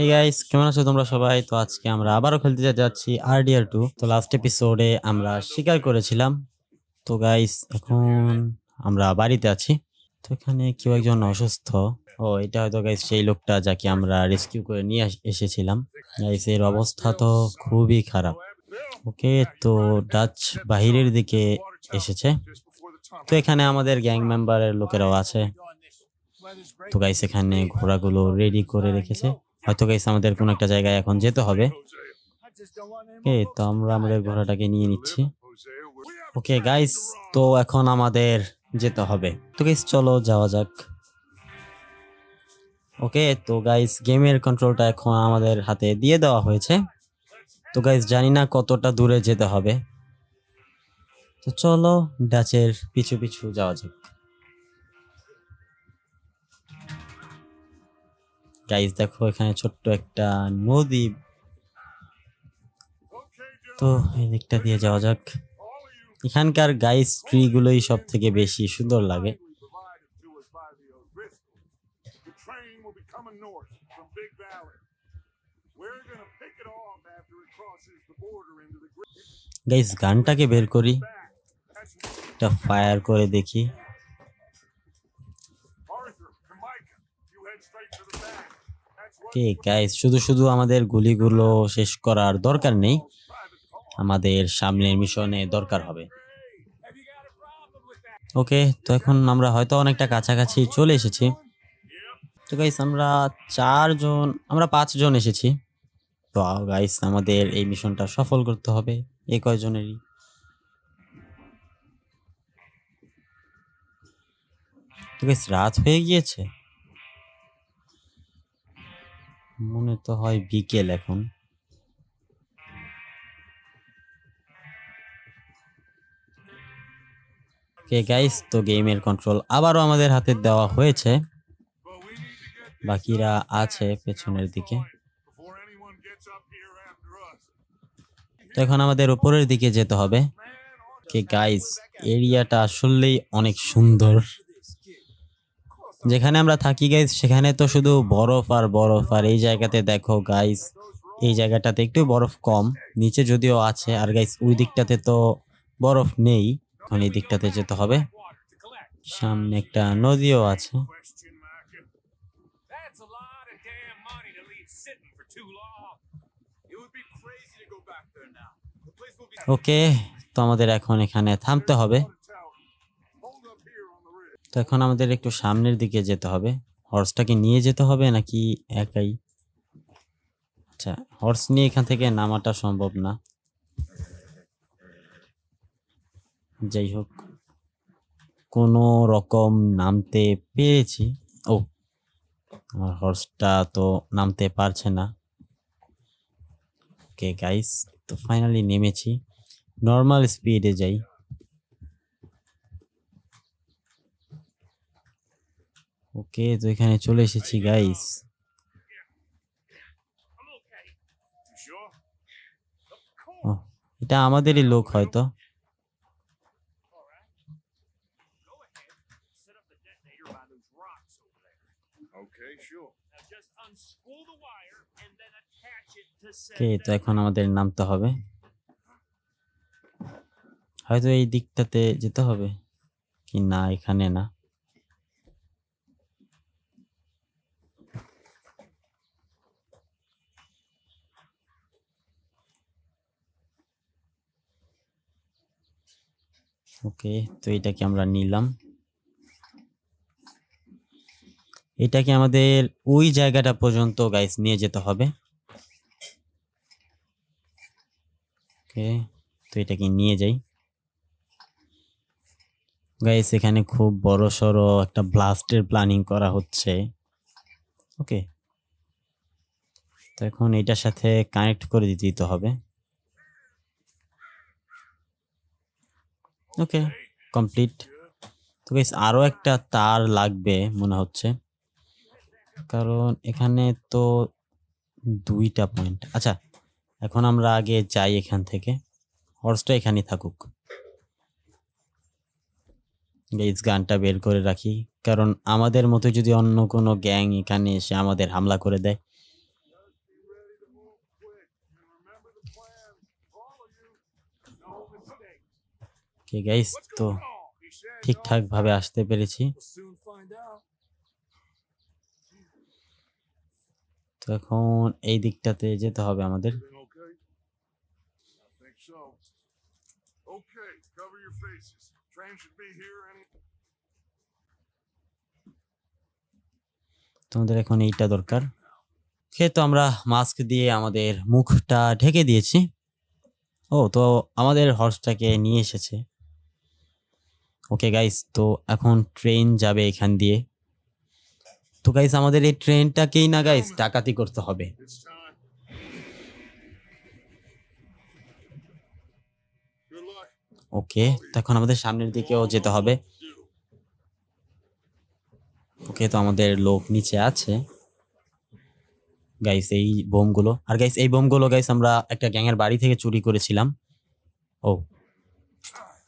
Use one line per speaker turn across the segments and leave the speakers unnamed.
এই গাইস কেমন আছো তোমরা সবাই? তো আজকে আমরা আবারও খেলতে যাচ্ছি আরডিআর টু তো লাস্ট এপিসোডে আমরা শিকার করেছিলাম। তো গাইস এখন আমরা বাড়িতে আছি। তো এখানে কেউ একজন অসুস্থ। ও, এটা হয়তো গাইস সেই লোকটা যাকে আমরা রেস্কিউ করে নিয়ে এসেছিলাম। গাইস এর অবস্থা তো খুবই খারাপ। ওকে, তো ডাচ বাহিরের দিকে এসেছে। তো এখানে আমাদের গ্যাং মেম্বারের লোকেরাও আছে। তো গাইস এখানে ঘোড়াগুলো রেডি করে রেখেছে। হয়তো গাইস আমাদের কোন একটা জায়গায় এখন যেতে হবে। ওকে তো আমরা আমাদের ঘোড়াটাকে নিয়ে নিচ্ছি। ওকে গাইস তো এখন আমাদের যেতে হবে। তো গাইস চলো যাওয়া যাক। ওকে তো গাইস গেমের কন্ট্রোলটা এখন আমাদের হাতে দিয়ে দেওয়া হয়েছে। তো গাইস জানি না কতটা দূরে যেতে হবে। তো চলো ডাচের পিছু পিছু যাওয়া যাক। গাইস দেখো এখানে ছোট্ট একটা নদী তো এই দিকটা দিয়ে যাওয়া যাক এখানকার গাইস ট্রি গুলোই সব থেকে বেশি সুন্দর লাগে. গাইস গানটাকে বের করি একটা ফায়ার করে দেখি
Arthur and Micah. You head straight to the back. That's what
কে গাইস শুধু শুধু আমাদের গুলিগুলো শেষ করার দরকার নেই। আমাদের সামনের মিশনে দরকার হবে। ওকে তো এখন আমরা হয়তো অনেকটা কাছাকাছি চলে এসেছি। তো গাইস আমরা চারজন আমরা পাঁচজন এসেছি। তো গাইস আমাদের এই মিশনটা সফল করতে হবে এই কয়জনেরই। তো গাইস রাত হয়ে গিয়েছে। মনে তো হয় বিকেল এখন। ওকে গাইস তো গেমের কন্ট্রোল আবারও আমাদের হাতে দেওয়া হয়েছে। বাকিরা আছে পেছনের দিকে. তো এখন আমাদের উপরের দিকে যেতে হবে। কে গাইস এরিয়াটা আসলেই অনেক সুন্দর। যেখানে আমরা থাকি গাইস সেখানে তো শুধু বরফ আর বরফ আর এই জায়গাতে দেখো গাইস এই জায়গাটাতে একটু বরফ কম নিচে যদিও আছে আর গাইস ওই দিকটাতে তো বরফ নেই এখন এই দিকটাতে যেতে হবে। সামনে একটা নদীও আছে। ওকে তো আমাদের এখন এখানে থামতে হবে
tower. Hold up here on the ridge.
তো এখন আমাদের একটু সামনের দিকে যেতে হবে। হর্সটাকে নিয়ে যেতে হবে নাকি একাই? আচ্ছা হর্স নিয়ে এখান থেকে নামাটা সম্ভব না। যাই হোক, কোনো রকম নামতে পেরেছি। ও, আমার হর্সটা তো নামতে পারছে না। ওকে গাইস তো ফাইনালি নেমেছি। নর্মাল স্পিডে যাই। ওকে, তো এখানে চলে এসেছি গাইস এটা আমাদেরই লোক হয়তো। তো এখন আমাদের নামতে হবে। হয়তো এই দিকটাতে যেতে হবে, কি না, এখানে না। ওকে, তো এটাকে আমরা নিলাম। এটাকে আমাদের ওই জায়গাটা পর্যন্ত গাইস নিয়ে যেতে হবে। ওকে, তো এটাকে নিয়ে যাই। গাইস এখানে খুব বড় সড়ো একটা ব্লাস্টের প্ল্যানিং করা হচ্ছে। ওকে, তো এখন এটার সাথে কানেক্ট করে দিতে হবে। ওকে কমপ্লিট তো গাইস আরও একটা তার লাগবে, মনে হচ্ছে। কারণ এখানে তো দুইটা পয়েন্ট আচ্ছা এখন আমরা আগে যাই এখান থেকে। হর্সটা এখানেই থাকুক। গাইস গানটা বের করে রাখি। কারণ আমাদের মতো যদি অন্য কোনো গ্যাং এখানে এসে আমাদের হামলা করে দেয় ওকে গাইস তো
going on? He said,
ঠিকঠাক ভাবে আসতে পেরেছি. তো এখন এই দিকটাতে যেতে হবে আমাদের. তোমাদের এখন এইটা দরকার তো আমরা মাস্ক দিয়ে আমাদের মুখটা ঢেকে দিয়েছি ও তো আমাদের হর্সটাকে নিয়ে এসেছে ওকে গাইস তো এখন ট্রেন যাবে এখান দিয়ে। তো গাইস আমাদের এই ট্রেনটাকেই না গাইস ডাকাতি করতে হবে. ওকে তো এখন আমাদের সামনের দিকেও যেতে হবে. ওকে তো আমাদের লোক নিচে আছে। গাইস এই বোমগুলো। আর গাইস এই বোমগুলো গাইস আমরা একটা গ্যাংয়ের বাড়ি থেকে চুরি করেছিলাম। ও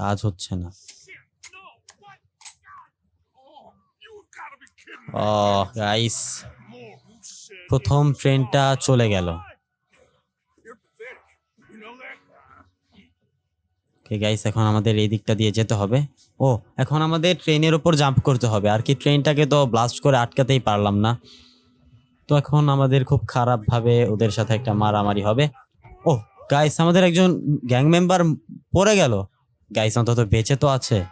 কাজ হচ্ছে না
Shit! No! What?
Oh, you have got to be kidding me.
ও গাইস
who said
প্রথম ট্রেনটা চলে গেল? ওকে গাইস এখন আমাদের এই দিকটা দিয়ে যেতে হবে। ও, এখন আমাদের ট্রেনের ওপর জাম্প করতে হবে। আর কি ট্রেনটাকে তো ব্লাস্ট করে আটকাতেই পারলাম না। তো এখন আমাদের খুব খারাপভাবে ওদের সাথে একটা মারামারি হবে। ও গাইস আমাদের একজন গ্যাং মেম্বার পড়ে গেল। গাইস অন্তত বেঁচে তো আছে।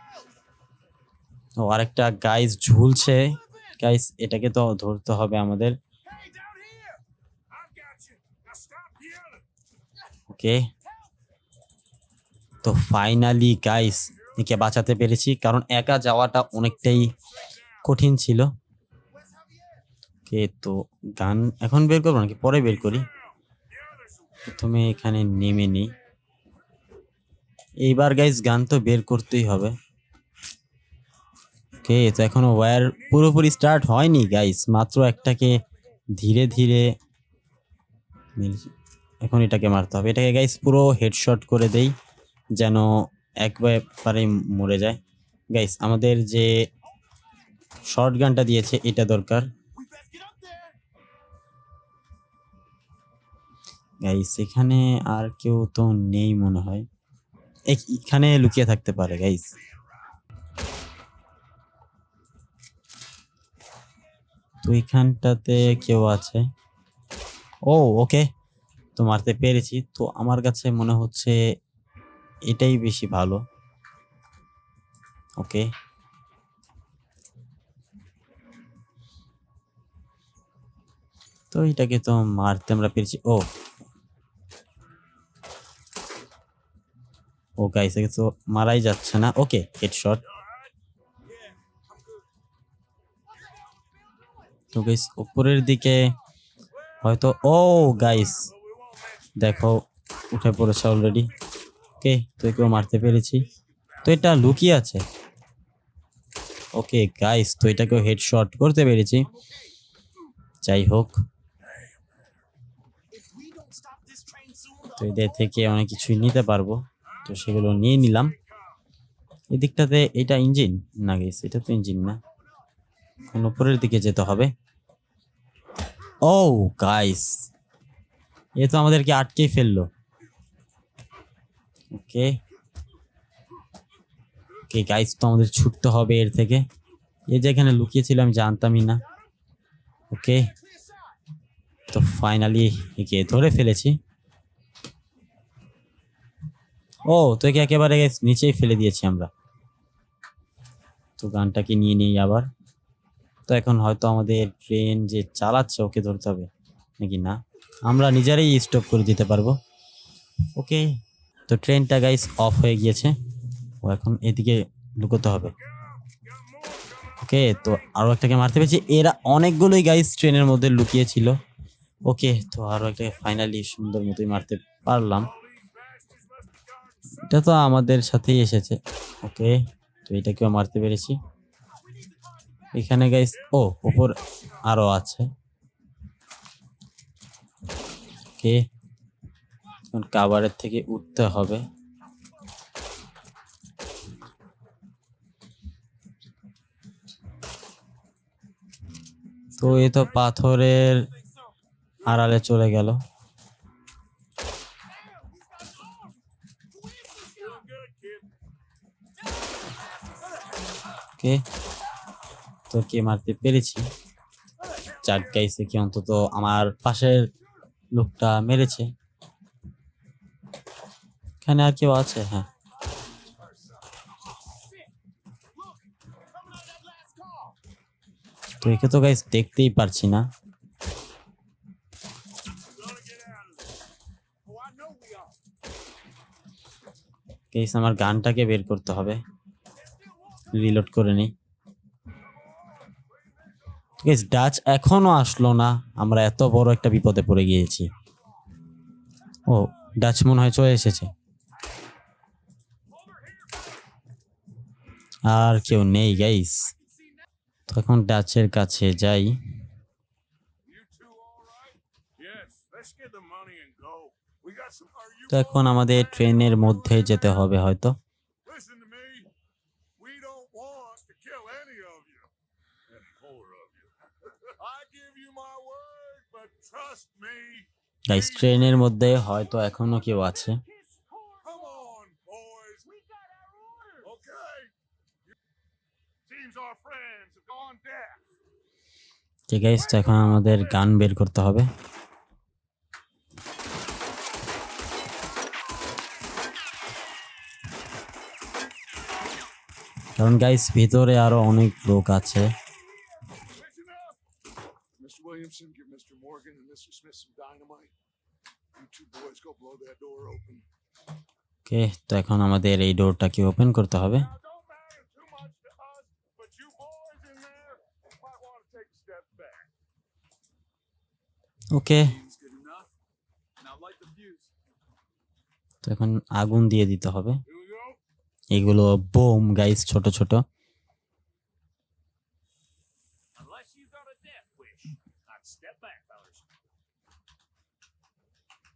ও, আরেকটা গাইস ঝুলছে। গাইস এটাকে তো ধরতে হবে আমাদের. ওকে তো ফাইনালি গাইস একে বাঁচাতে পেরেছি, কারণ একা যাওয়াটা অনেকটাই কঠিন ছিল। ওকে তো গান এখন বের করব নাকি? পরে বের করি। প্রথমে এখানে নেমে নিই। এইবার গাইস গান তো বের করতেই হবে। ওকে, তো এখনও ওয়্যার পুরোপুরি স্টার্ট হয়নি গাইস মাত্র একটাকে ধীরে ধীরে এখন এটাকে মারতে হবে। এটাকে গাইস পুরো হেডশট করে দেই, যেন একবারে মরে যায়। গাইস আমাদের যে শর্ট গানটা দিয়েছে, এটা দরকার. গাইস এখানে আর কেউ তো নেই মনে হয়। এখানে লুকিয়ে থাকতে পারে গাইস তো এখানটাতে কেউ আছে? ও, ওকে। তো মারতে পেরেছি। তো আমার কাছে মনে হচ্ছে এটাই বেশি ভালো। ওকে। তো এটাকে তো মারতে আমরা পেরেছি। ও। ও গাইস একে তো মারাই যাচ্ছে না। ওকে হেডশট তো গাইস উপরের দিকে হয়তো, ও গাইস দেখো, উঠে পড়েছে অলরেডি ওকে তো একেও মারতে পেরেছি। তো এটা লুকিয়ে আছে। ওকে গাইস তো এটাকেও হেডশট করতে পেরেছি। যাই হোক। তো এদের থেকে অনেক কিছুই নিতে পারব। তো সেগুলো নিয়ে নিলাম। এদিকটাতে এটা ইঞ্জিন না গেছে এটা তো ইঞ্জিন না। উপরের দিকে যেতে হবে। ও গাইস এ তো আমাদেরকে আটকেই ফেলল। ওকে ওকে গাইস তো আমাদের ছুটতে হবে এর থেকে। এ যে এখানে লুকিয়েছিল আমি জানতামই না। ওকে তো ফাইনালি একে ধরে ফেলেছি। ও তো একে একেবারে নিচেই ফেলে দিয়েছি আমরা। তো গানটাকে নিয়ে নিই আবার। তো এখন হয়তো আমাদের ট্রেন যে চালাচ্ছে, ওকে ধরতে হবে। নাকি না? আমরা নিজেরাই স্টপ করে দিতে পারব। ওকে, তো ট্রেনটা গাইস অফ হয়ে গিয়েছে। ও এখন এদিকে লুকোতে হবে। ওকে, তো আরও একটাকে মারতে পেরেছি। এরা অনেকগুলোই গাইস ট্রেনের মধ্যে লুকিয়েছিল। ওকে, তো আরও একটা ফাইনালি সুন্দর মতোই মারতে পারলাম। এটা তো আমাদের সাথেই এসেছে। ওকে, তো এটাকেও মারতে পেরেছি। এখানে গাইস ও, উপর আরও আছে। এখন কাবারের থেকে উঠতে হবে। তো এ তো পাথরের আড়ালে চলে গেল। তো কে মারতে পেরেছি। চার গাইছে কি অন্তত আমার পাশের লোকটা মেরেছে। এখানে আর কেউ আছে? হ্যাঁ। তো একে তো গাইস দেখতেই পারছি না. গাইস আমার গানটাকে বের করতে হবে। রিলোড করে নিই। গাইস ডাচ এখনও আসলো না। আমরা এত বড় একটা বিপদে পড়ে গিয়েছি। ও ডাচ মনে হয় চলে এসেছে। আর কেউ নেই গাইস তো এখন ডাচের কাছে যাই? তো এখন আমাদের ট্রেনের মধ্যে যেতে হবে হয়তো। গাইস ট্রেনের মধ্যে হয়তো এখনও কেউ আছে। তো এখন আমাদের গান বের করতে হবে। কারণ গাইস ভিতরে আরও অনেক লোক আছে। ওকে তো এখন আমাদের এই ডোরটাকে ওপেন করতে হবে. ওকে. তো এখন আগুন দিয়ে দিতে হবে. এগুলো বোম গাইস ছোট ছোট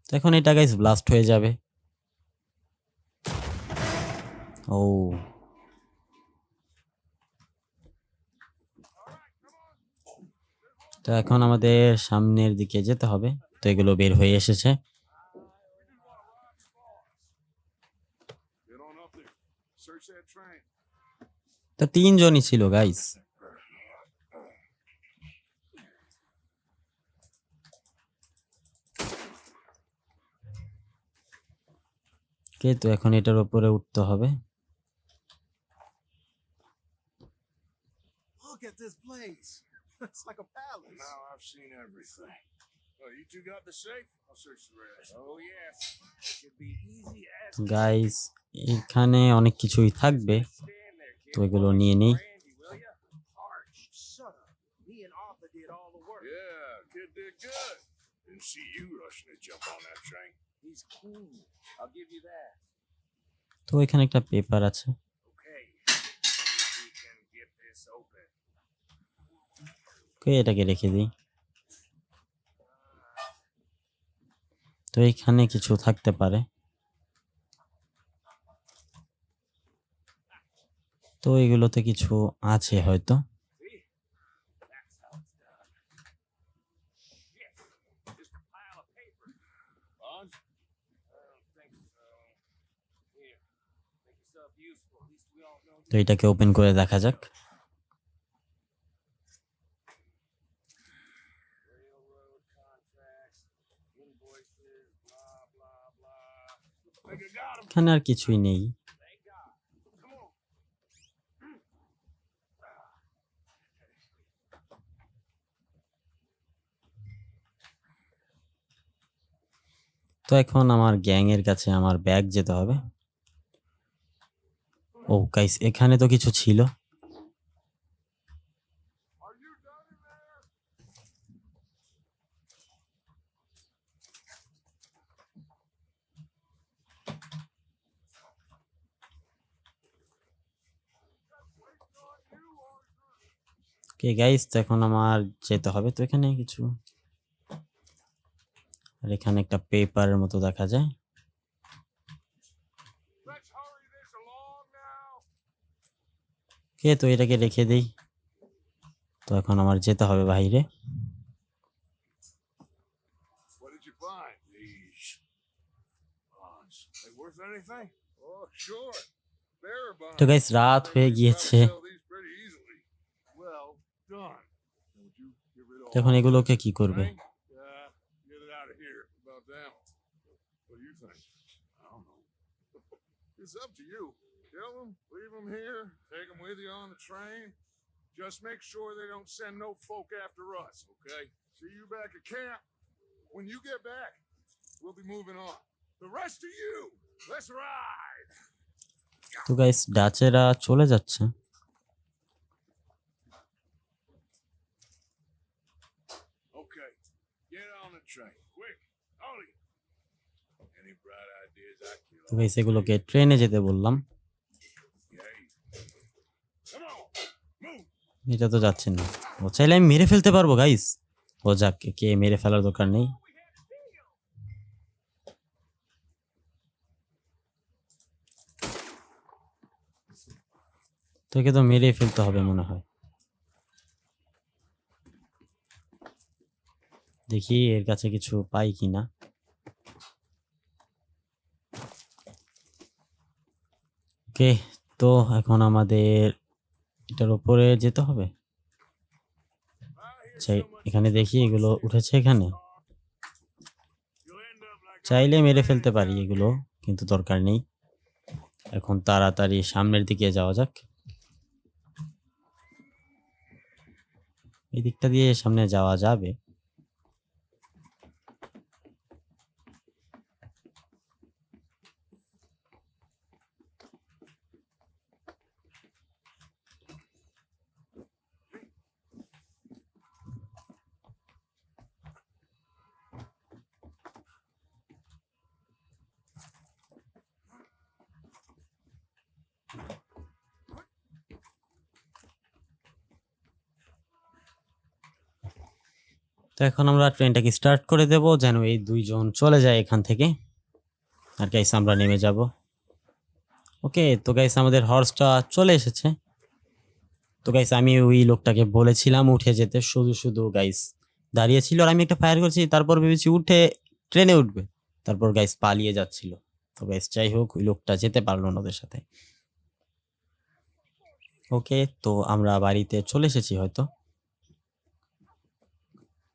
তো এখন এটা গাইস ব্লাস্ট হয়ে যাবে। ও। তো এখন আমাদের সামনের দিকে যেতে হবে। তো এগুলো বের হয়ে এসেছে. তো তিনজনই ছিল গাইস কে তো এখন এটার উপরে উঠতে হবে
Look at this place. It's like a palace.
Now I've seen everything. Oh, you two got the safe? I'll search the rest.
Oh, yes. Should be easy as
guys এখানে অনেক কিছুই থাকবে. তো এগুলো নিয়ে নেই.
Yeah, kid did good. Didn't see you rushing to jump on that train.
তো এখানে একটা পেপার আছে। এটাকে রেখে দিই। তো এখানে কিছু থাকতে পারে। তো এগুলোতে কিছু আছে হয়তো। তো এটাকে ওপেন করে দেখা যাক. এখানে আর কিছুই নেই. তো এখন আমার গ্যাং এর কাছে আমার ব্যাগ যেতে হবে ও গাইস এখানে তো কিছু ছিল? ওকে গাইস তো এখন আমার যেতে হবে তো এখানে কিছু আর এখানে একটা পেপারের মতো দেখা যায়
Let's hurry this along now.
কে তো এটাকে রেখে দেই তো এখন আমার যেতে হবে বাইরে?
Oh.
তো গাইস রাত হয়ে গিয়েছে এখন এগুলোকে কি করবে
it's up leave them here, take them with you on the train. Just make sure they don't send no folk after us, okay? See you back at camp. When you get back, we'll be moving on. The rest of you, let's ride.
তো guys ডাচেরা চলে যাচ্ছে
Okay, get on the train, quick. Ollie. Any bright ideas I kill
তো guys এগুলোকে ট্রেনে যেতে বললাম এটা তো যাচ্ছে না। ও চাইলে আমি মেরে ফেলতে পারব গাইস ও যাক কে মেরে ফেলার দরকার নেই। তোকে তো মেরে ফেলতে হবে মনে হয়। দেখি এর কাছে কিছু পাই কিনা ওকে, তো এখন আমাদের এটার উপরে যেতে হবে? চাই, এখানে দেখি এগুলো উঠেছে এখানে। চাইলে মেরে ফেলতে পারি এগুলো, কিন্তু দরকার নেই। এখন তাড়াতাড়ি সামনের দিকে যাওয়া যাক। এই দিকটা দিয়ে সামনে যাওয়া যাবে। তো এখন আমরা ট্রেনটাকে স্টার্ট করে দেব, যেন এই দুইজন চলে যায় এখান থেকে। আর গাইস আমরা নেমে যাব। ওকে তো গাইস আমাদের হর্সটা চলে এসেছে। তো গাইস আমি ওই লোকটাকে বলেছিলাম উঠে যেতে, শুধু শুধু গাইস দাঁড়িয়েছিল। আর আমি একটা ফায়ার করেছি, তারপর ভেবেছি উঠে ট্রেনে উঠবে। তারপর গাইস পালিয়ে যাচ্ছিল। তো গাইস যাই হোক, ওই লোকটা যেতে পারল না ওদের সাথে। ওকে তো আমরা বাড়িতে চলে এসেছি হয়তো।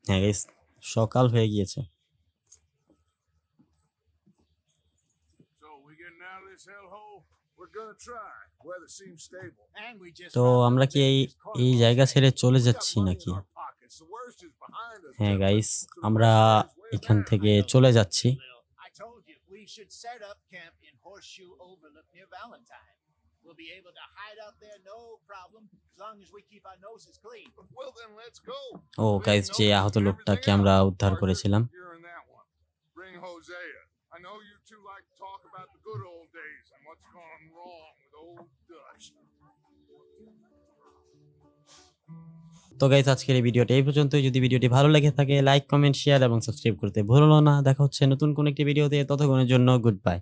হ্যাঁ গাইস সকাল হয়ে গিয়েছে। তো আমরা কি এই এই জায়গা ছেড়ে চলে যাচ্ছি নাকি? হ্যাঁ গাইস আমরা এখান থেকে চলে যাচ্ছি।
We'll be able to hide out there no problem as long as we keep our noses clean.
Well then, let's go.
ও গাইস যে আহত লোকটাকে আমরা. উদ্ধার করেছিলাম.
Bring Hosea. I know you two like to talk about the good old days and what's gone wrong with old Dutch.
তো guys আজকের এই ভিডিওটা এই পর্যন্তই যদি ভিডিওটি ভালো লেগে থাকে লাইক কমেন্ট শেয়ার এবং সাবস্ক্রাইব করতে ভুলো না দেখা হচ্ছে নতুন কোন একটি ভিডিওতে ততক্ষণের জন্য গুড বাই